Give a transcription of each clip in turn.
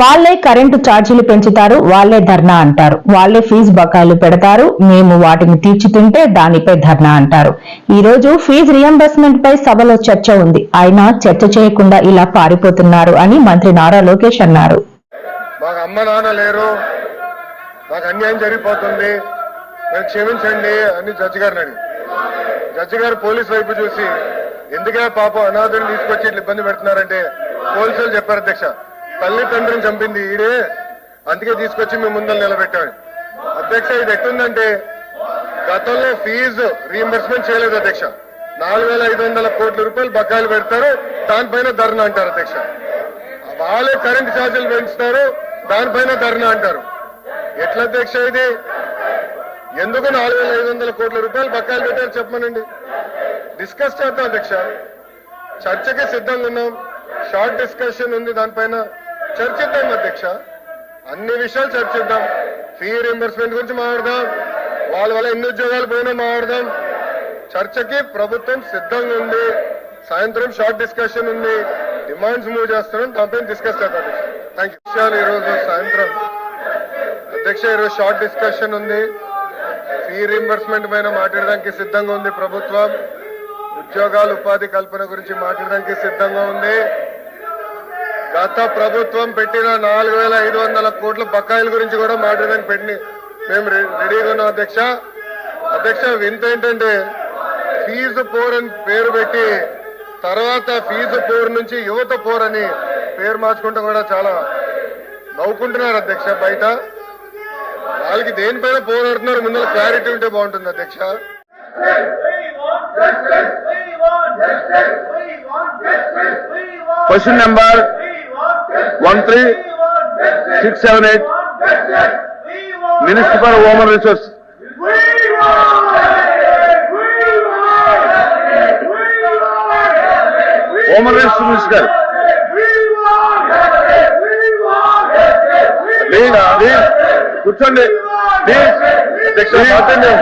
వాళ్ళే కరెంటు ఛార్జీలు పెంచుతారు వాళ్ళే ధర్నా అంటారు. వాళ్ళే ఫీజు బకాయిలు పెడతారు మేము వాటిని తీర్చుతుంటే దానిపై ధర్నా అంటారు. ఈ రోజు ఫీజు రియంబర్స్మెంట్ పై సభలో చర్చ ఉంది. అయినా చర్చ చేయకుండా ఇలా పారిపోతున్నారు అని మంత్రి నారా లోకేష్ అన్నారు. మాకు అమ్మ నాన్న లేరు. మాకు అన్యాయం జరిగిపోతుంది. మీరు క్షమించండి అని జడ్జి గారిని అడిగి. జడ్జి గారు పోలీస్ వైపు చూసి ఎందుకే పాపం అనాథుని తీసుకొచ్చి ఇట్లా ఇబ్బంది పెడుతున్నారంటే? పోలీసులు చెప్పారు అధ్యక్ష. తల్లి చంపింది ఈడే. అందుకే తీసుకొచ్చి మేము ముందర నిలబెట్టాడు. అధ్యక్ష ఇది ఎట్టుందంటే గతంలో ఫీజు రీఎంబర్స్మెంట్ చేయలేదు అధ్యక్ష. నాలుగు వేల ఐదు వందల కోట్ల రూపాయలు బకాయిలు పెడతారు దానిపైన ధర్నా అంటారు అధ్యక్ష. వాళ్ళే కరెంట్ ఛార్జీలు పెంచుతారు దానిపైన ధర్నా అంటారు. ఎట్లా అధ్యక్ష ఇది? ఎందుకు నాలుగు వేల ఐదు వందల కోట్ల రూపాయలు బకాయిలు పెట్టారు చెప్పమనండి. డిస్కస్ చేద్దాం అధ్యక్ష. చర్చకి సిద్ధంగా ఉన్నాం. షార్ట్ డిస్కషన్ ఉంది దానిపైన. చర్చిద్దాం అధ్యక్ష. అన్ని విషయాలు చర్చిద్దాం. ఫీ రింబర్స్మెంట్ గురించి మాట్లాడదాం. వాళ్ళ వల్ల ఎన్ని ఉద్యోగాలు పోయినా మాట్లాడదాం. చర్చకి ప్రభుత్వం సిద్ధంగా ఉంది. సాయంత్రం షార్ట్ డిస్కషన్ ఉంది. డిమాండ్స్ మూవ్ చేస్తున్నాం. దానిపైన డిస్కస్ చేద్దాం థ్యాంక్ యూ విషయాలు ఈరోజు సాయంత్రం. అధ్యక్ష ఈరోజు షార్ట్ డిస్కషన్ ఉంది. ఫీ రీంబర్స్మెంట్ పైన మాట్లాడడానికి సిద్ధంగా ఉంది ప్రభుత్వం. ఉద్యోగాలు ఉపాధి కల్పన గురించి మాట్లాడడానికి సిద్ధంగా ఉంది. గత ప్రభుత్వం పెట్టిన నాలుగు వేల ఐదు వందల కోట్ల బకాయిల గురించి కూడా మాట్లాడడానికి పెట్టి మేము రెడీగా ఉన్నాం అధ్యక్ష. అధ్యక్ష వింత ఏంటంటే ఫీజు పోర్ అని పేరు పెట్టి తర్వాత ఫీజు పోర్ నుంచి యువత పోర్ అని పేరు మార్చుకుంటూ కూడా చాలా నవ్వుకుంటున్నారు అధ్యక్ష బయట. వాళ్ళకి దేనిపైన పోరాడుతున్నారు? ముందర క్లారిటీ ఉంటే బాగుంటుంది అధ్యక్ష. Question number one three six seven eight minister for human resource human resource minister కూర్చోండి కూర్చోండి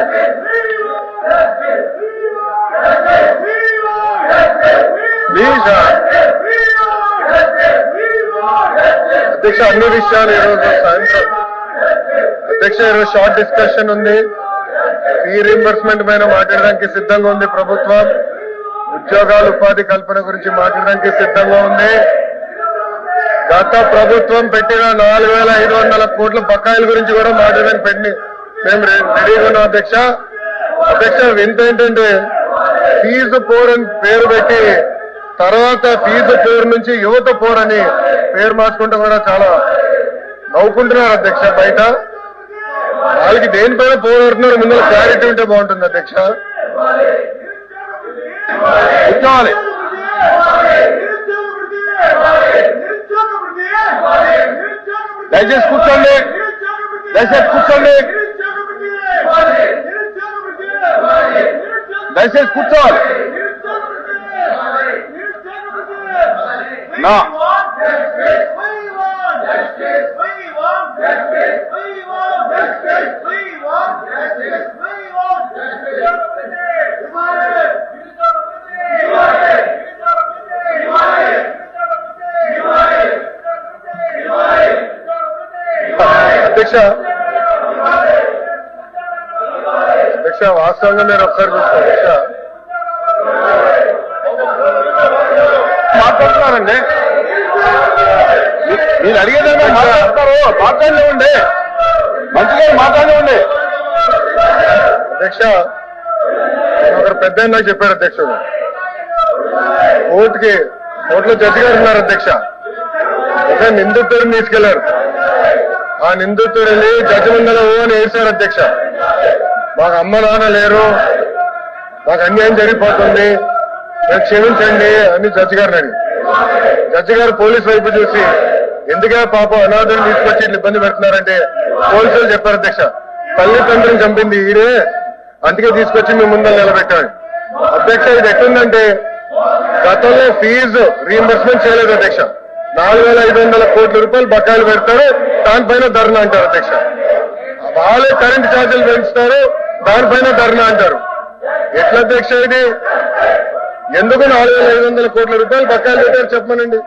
అధ్యక్ష అన్ని విషయాలు ఈరోజు సాయంత్రం అధ్యక్ష ఈరోజు షార్ట్ డిస్కషన్ ఉంది. ఫీ రీంబర్స్మెంట్ పైన మాట్లాడడానికి సిద్ధంగా ఉంది ప్రభుత్వం. ఉద్యోగాలు ఉపాధి కల్పన గురించి మాట్లాడడానికి సిద్ధంగా ఉంది. గత ప్రభుత్వం పెట్టిన నాలుగు వేల ఐదు వందల కోట్ల బకాయిల గురించి కూడా మాట్లాడడానికి పెట్టి మేము రెడీగా ఉన్నాం అధ్యక్ష. అధ్యక్ష వింత ఏంటంటే ఫీజు పోరని పేరు పెట్టి తర్వాత ఫీజు పేరు నుంచి యువత పోర్ అని పేరు మార్చుకుంటే కూడా చాలా నవ్వుకుంటున్నారు అధ్యక్ష. బయట వాళ్ళకి దేనిపైన పోరాడుతున్నారు. ముందు క్లారిటీ ఉంటే బాగుంటుంది అధ్యక్ష. కూర్చోవాలి. దయచేసి కూర్చోండి. దయచేసి కూర్చోండి. దయచేసి కూర్చోవాలి. నా అధ్యక్ష అధ్యక్ష వాస్తవంగా మీరు ఒకసారి చూసుకోండి అధ్యక్ష మాట్లాడుతున్నారండి. మీ- మీరు అడిగేదాకా మాట్లాడతారు. మాట్లాడలేవండి మంచిగా మాట్లాడలేవండి అధ్యక్ష ఒకరు పెద్ద నాకు చెప్పాడు అధ్యక్షుడు కోర్టుకి కోర్టులో జడ్జి గారు ఉన్నారు అధ్యక్ష. ఒక నిందితుడిని తీసుకెళ్ళారు. ఆ నిందితుడు వెళ్ళి జడ్జి ముందర ఓ అని వేశారు అధ్యక్ష. మాకు అమ్మ నాన్న లేరు. మాకు అన్యాయం జరిగిపోతుంది. క్షమించండి అని జడ్జి గారిని అడిగి జడ్జి గారు పోలీస్ వైపు చూసి ఎందుకే పాపం అనాథుని తీసుకొచ్చి ఇట్లా ఇబ్బంది పెడుతున్నారంటే? పోలీసులు చెప్పారు అధ్యక్ష. తల్లిదండ్రులు చంపింది ఈడే. అందుకే తీసుకొచ్చి మేము ముందర నిలబెట్టాం అధ్యక్ష ఇది ఎట్లుందంటే గతంలో ఫీజు రీఎంబర్స్మెంట్ చేయలేదు అధ్యక్ష. నాలుగు వేల ఐదు వందల కోట్ల రూపాయలు బకాయిలు పెడతారు దానిపైన ధర్నా అంటారు అధ్యక్ష. వాళ్ళే కరెంట్ ఛార్జీలు పెంచుతారు దానిపైన ధర్నా అంటారు. ఎట్లా అధ్యక్ష ఇది? ఎందుకు నాలుగు వేల ఐదు వందల కోట్ల రూపాయలు బకాయిలు పెట్టారు చెప్పమనండి.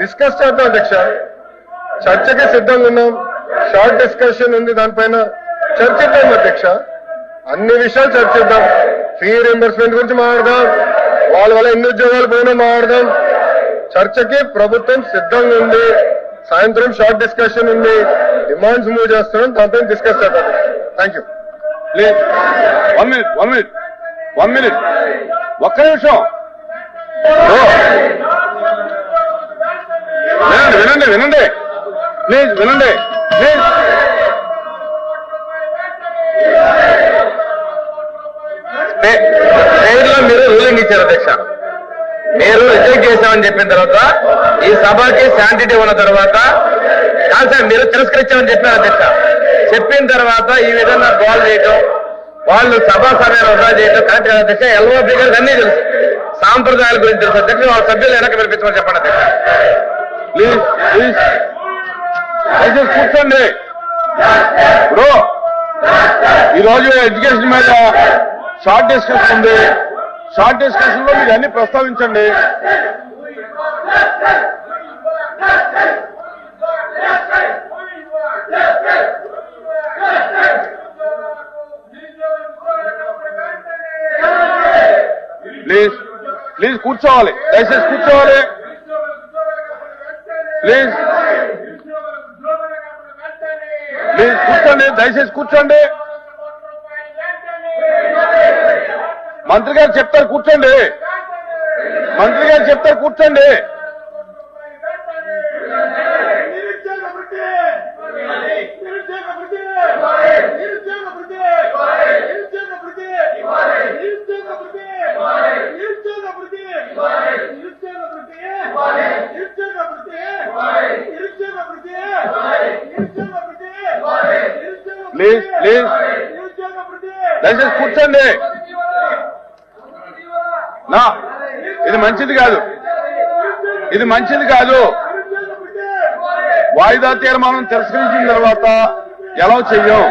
డిస్కస్ చేద్దాం అధ్యక్ష. చర్చకి సిద్ధంగా ఉన్నాం. షార్ట్ డిస్కషన్ ఉంది దానిపైన. చర్చిద్దాం అధ్యక్ష. అన్ని విషయాలు చర్చిద్దాం. ఫీ రింబర్స్మెంట్ గురించి మాట్లాడదాం. వాళ్ళ వల్ల ఎన్ని ఉద్యోగాలు పోయినా మాట్లాడదాం. చర్చకి ప్రభుత్వం సిద్ధంగా ఉంది. సాయంత్రం షార్ట్ డిస్కషన్ ఉంది. డిమాండ్స్ మూవ్ చేస్తున్నాం. దానిపైన డిస్కస్ చేద్దాం thank you please one minute one minute one minute ఒక్క నిమిషం. వినండి వినండి వినండి. ప్లీజ్ వినండి. ప్లీజ్. ట్రైన్లో మీరు రూలింగ్ ఇచ్చారు అధ్యక్ష. మీరు రిజెక్ట్ చేశామని చెప్పిన తర్వాత ఈ సభకి శాంటిటీ ఉన్న తర్వాత కాదు సార్ మీరు తిరస్కరించామని చెప్పారు అధ్యక్ష. చెప్పిన తర్వాత ఈ విధంగా గోల్ చేయటం వాళ్ళు సభా సమయాలు వృధా చేయటం కరెక్ట్ కాదు. అధ్యక్ష ఎల్ఓ గారికి అన్ని తెలుసు. సాంప్రదాయాల గురించి తెలుసు. అధ్యక్ష వాళ్ళ సభ్యులు వెనక పిలిపించమని చెప్పండి అధ్యక్ష. ప్లీజ్ ప్లీజ్ దయచేసి కూర్చోండి. బ్రో ఈ రోజు ఎడ్యుకేషన్ మీద షార్ట్ డిస్కషన్ ఉంది. షార్ట్ డిస్కషన్లో మీరు అన్ని ప్రస్తావించండి ప్లీజ్ ప్లీజ్ కూర్చోవాలి దయచేసి కూర్చోవాలి. ప్లీజ్ ప్లీజ్ కూర్చోండి దయచేసి కూర్చోండి. మంత్రి గారు చెప్తారు కూర్చోండి. మంత్రి గారు చెప్తారు కూర్చోండి. నిరుద్యోగ ప్లీజ్ ప్లీజ్. దయచేసి కూర్చోండి. నా ఇది మంచిది కాదు. ఇది మంచిది కాదు. వాయిదా తీర్మానం తిరస్కరించిన తర్వాత ఎలా చెయ్యం